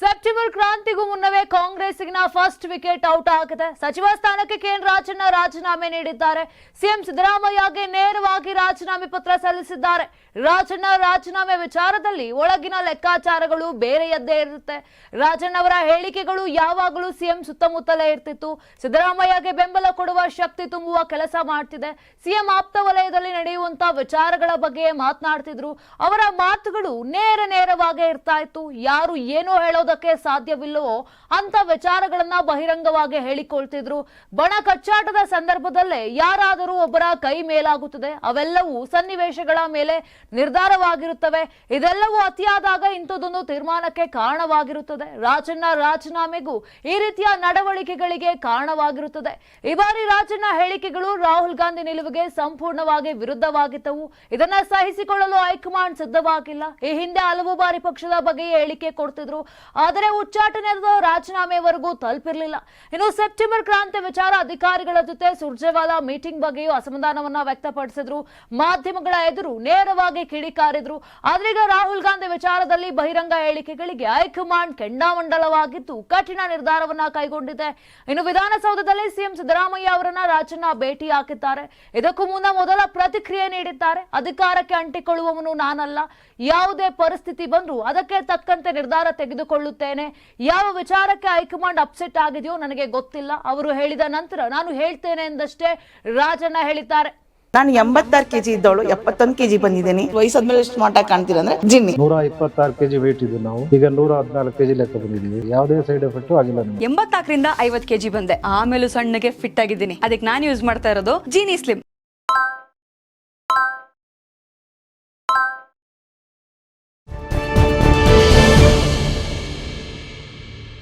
September ಕ್ರಾಂತಿಗೂ ಮುನ್ನವೇ ಕಾಂಗ್ರೆಸ್ಸಿನ first wicket out ಆಗಿದೆ. ಸಚಿವ ಸ್ಥಾನಕ್ಕೆ ಕೆಎನ್ ರಾಜಣ್ಣ ರಾಜೀನಾಮೆ ನೀಡಿದ್ದಾರೆ. ಸಿಎಂ ಸಿದ್ದರಾಮಯ್ಯಗೆ ನೇರವಾಗಿ ರಾಜೀನಾಮೆ ಪತ್ರ ಸಲ್ಲಿಸಿದ್ದಾರೆ. ರಾಜಣ್ಣ ರಾಜೀನಾಮೆ ವಿಚಾರದಲ್ಲಿ ಒಳಗಿನ ಲೆಕ್ಕಾಚಾರಗಳು ಬೇರೆಯದ್ದೇ ಇರುತ್ತೆ. ರಾಜಣ್ಣ ಅವರ ಹೇಳಿಕೆಗಳು ಯಾವಾಗಲೂ ಸಿಎಂ ಸುತ್ತಮುತ್ತಲೇ ಇರ್ತಿತ್ತು. ಸಿದ್ದರಾಮಯ್ಯಗೆ ಬೆಂಬಲ ಕೊಡುವ ಶಕ್ತಿ ತುಂಬುವ ಕೆಲಸ ಮಾಡ್ತಿದೆ. ಸಿಎಂ ಆಪ್ತ ವಲಯದಲ್ಲಿ ನಡೆಯುವಂತಹ ವಿಚಾರಗಳ ಬಗ್ಗೆ ಮಾತನಾಡ್ತಿದ್ರು. ಅವರ ಮಾತುಗಳು ನೇರ ನೇರವಾಗೇ ಇರ್ತಾ ಇತ್ತು. ಯಾರು ಏನೋ ಹೇಳೋದಕ್ಕೆ ಸಾಧ್ಯವಿಲ್ಲವೋ ಅಂತ ವಿಚಾರಗಳನ್ನ ಬಹಿರಂಗವಾಗಿ ಹೇಳಿಕೊಳ್ತಿದ್ರು. ಬಣ ಕಚ್ಚಾಟದ ಸಂದರ್ಭದಲ್ಲೇ ಯಾರಾದರೂ ಒಬ್ಬರ ಕೈ ಮೇಲಾಗುತ್ತದೆ. ಅವೆಲ್ಲವೂ ಸನ್ನಿವೇಶಗಳ ಮೇಲೆ ನಿರ್ಧಾರವಾಗಿರುತ್ತವೆ. ಇದೆಲ್ಲವೂ ಅತಿಯಾದಾಗ ಇಂಥದ್ದೊಂದು ತೀರ್ಮಾನಕ್ಕೆ ಕಾರಣವಾಗಿರುತ್ತದೆ. ರಾಜಣ್ಣ ರಾಜೀನಾಮೆಗೂ ಈ ರೀತಿಯ ನಡವಳಿಕೆಗಳಿಗೆ ಕಾರಣವಾಗಿರುತ್ತದೆ. ಈ ಬಾರಿ ರಾಜಣ್ಣ ಹೇಳಿಕೆಗಳು ರಾಹುಲ್ ಗಾಂಧಿ ನಿಲುವಿಗೆ ಸಂಪೂರ್ಣವಾಗಿ ವಿರುದ್ಧವಾಗಿದ್ದವು. ಇದನ್ನ ಸಹಿಸಿಕೊಳ್ಳಲು ಹೈಕಮಾಂಡ್ ಸಿದ್ಧವಾಗಿಲ್ಲ. ಈ ಹಿಂದೆ ಹಲವು ಬಾರಿ ಪಕ್ಷದ ಬಗ್ಗೆ ಹೇಳಿಕೆ ಕೊಡ್ತಿದ್ರು. ಆದರೆ ಉಚ್ಚಾಟನೆ ರಾಜೀನಾಮೆವರೆಗೂ ತಲುಪಿರಲಿಲ್ಲ. ಇನ್ನು ಸೆಪ್ಟೆಂಬರ್ ಕ್ರಾಂತಿ ವಿಚಾರ ಅಧಿಕಾರಿಗಳ ಜೊತೆ ಸುರ್ಜೇವಾಲಾ ಮೀಟಿಂಗ್ ಬಗ್ಗೆಯೂ ಅಸಮಾಧಾನವನ್ನ ವ್ಯಕ್ತಪಡಿಸಿದ್ರು. ಮಾಧ್ಯಮಗಳ ಎದುರು ನೇರವಾಗಿ ಕಿಡಿಕಾರಿದ್ರು. ಆದ್ರೀಗ ರಾಹುಲ್ ಗಾಂಧಿ ವಿಚಾರದಲ್ಲಿ ಬಹಿರಂಗ ಹೇಳಿಕೆಗಳಿಗೆ ಹೈಕಮಾಂಡ್ ಕೆಂಡಾಮಂಡಲವಾಗಿದ್ದು ಕಠಿಣ ನಿರ್ಧಾರವನ್ನ ಕೈಗೊಂಡಿದೆ. ಇನ್ನು ವಿಧಾನಸೌಧದಲ್ಲಿ ಸಿಎಂ ಸಿದ್ದರಾಮಯ್ಯ ಅವರನ್ನ ರಾಜಣ್ಣ ಭೇಟಿ ಹಾಕಿದ್ದಾರೆ. ಇದಕ್ಕೂ ಮುನ್ನ ಮೊದಲ ಪ್ರತಿಕ್ರಿಯೆ ನೀಡಿದ್ದಾರೆ. ಅಧಿಕಾರಕ್ಕೆ ಅಂಟಿಕೊಳ್ಳುವವನು ನಾನಲ್ಲ. ಯಾವುದೇ ಪರಿಸ್ಥಿತಿ ಬಂದರೂ ಅದಕ್ಕೆ ತಕ್ಕಂತೆ ನಿರ್ಧಾರ ತೆಗೆದುಕೊಳ್ಳುತ್ತೇನೆ ಯಾವ ವಿಚಾರಕ್ಕೆ ಹೈಕಮಾಂಡ್ ಅಪ್ಸೆಟ್ ಆಗಿದೆಯೋ ನನಗೆ ಗೊತ್ತಿಲ್ಲ. ಅವರು ಹೇಳಿದ ನಂತರ ನಾನು ಹೇಳ್ತೇನೆ ಎಂದಷ್ಟೇ ರಾಜಣ್ಣ ಹೇಳಿದ್ದಾರೆ. ನಾನು ಎಂಬತ್ತಾರು ಕೆಜಿ ಇದ್ದವಳು ಎಪ್ಪತ್ತೊಂದು ಕೆಜಿ ಬಂದಿದ್ದೀನಿ. ವಯಸ್ಸಾದ್ಮೇಲೆ ಎಷ್ಟು ಮಾಟ ಕಾಣ್ತೀರ ಅಂದ್ರೆ ಜಿನ್ನಿ. ನೂರ ಇಪ್ಪತ್ತಾರು ಕೆಜಿ ವೇಟ್ ಇದ್ದು ನಾವು. ಈಗ ನೂರ ಹದಿನಾಲ್ಕು ಕೆಜಿ ಲೆಕ್ಕ ಬಂದಿದ್ದೀವಿ. ಯಾವುದೇ ಸೈಡ್ ಎಫೆಕ್ಟ್ ಆಗಿಲ್ಲ ನಮಗೆ. ಎಂಬತ್ನಾಲ್ಕರಿಂದ ಐವತ್ ಕೆಜಿ ಬಂದೆ. ಆಮೇಲೆ ಸಣ್ಣಗೆ ಫಿಟ್ ಆಗಿದ್ದೀನಿ. ಅದಕ್ಕೆ ನಾನು ಯೂಸ್ ಮಾಡ್ತಾ ಇರೋದು ಜೀನಿ ಸ್ಲಿಮ್